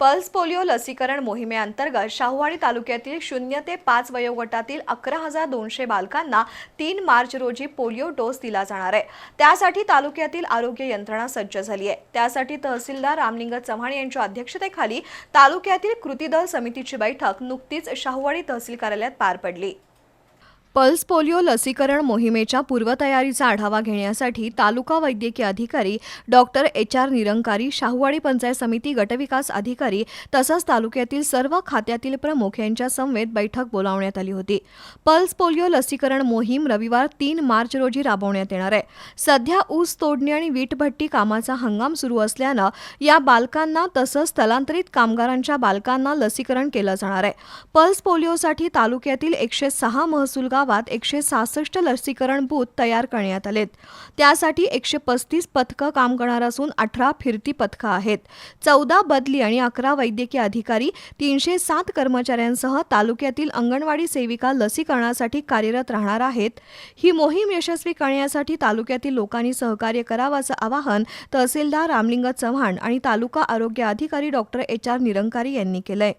Pulse polio लसीकरण मोहिमेअंतर्गत शाहूवाडी तालुक्यातील शून्य ते पाच वयोगटातील अकरा हजार दोनशे बालकांना तीन मार्च रोजी पोलिओ डोस दिला जाणार आहे. त्यासाठी तालुक्यातील आरोग्य यंत्रणा सज्ज झाली आहे. त्यासाठी तहसीलदार रामलिंग चव्हाण यांच्या अध्यक्षतेखाली तालुक्यातील कृती दल समितीची बैठक नुकतीच शाहूवाडी तहसील कार्यालयात पार पडली. पल्स पोलिओ लसीकरण मोहिमेच्या पूर्वतयारीचा आढावा घेण्यासाठी तालुका वैद्यकीय अधिकारी doctor H R Nirankari Shahuwadi panchayat समिती गटविकास अधिकारी तसंच तालुक्यातील सर्व खात्यातील प्रमुख यांच्या समवेत बैठक बोलावण्यात आली होती. पल्स पोलिओ लसीकरण मोहीम रविवार तीन मार्च रोजी राबवण्यात येणार आहे. सध्या ऊस तोडणी आणि वीटभट्टी कामाचा हंगाम सुरू असल्यानं या बालकांना तसंच स्थलांतरित कामगारांच्या बालकांना लसीकरण केलं जाणार आहे. पल्स पोलिओसाठी तालुक्यातील एकशे सहा महसूल गावात एकशे सहासष्ट लसीकरण बूथ तयार करण्यात आलेत. त्यासाठी एकशे पस्तीस पथकं काम करणार असून अठरा फिरती पथकं आहेत. चौदा बदली आणि अकरा वैद्यकीय अधिकारी तीनशे सात कर्मचाऱ्यांसह तालुक्यातील अंगणवाडी सेविका लसीकरणासाठी कार्यरत राहणार आहेत. ही मोहीम यशस्वी करण्यासाठी तालुक्यातील लोकांनी सहकार्य करावं असं आवाहन तहसीलदार रामलिंग चव्हाण आणि तालुका आरोग्य अधिकारी डॉक्टर एच आर निरंकारी यांनी केलंय.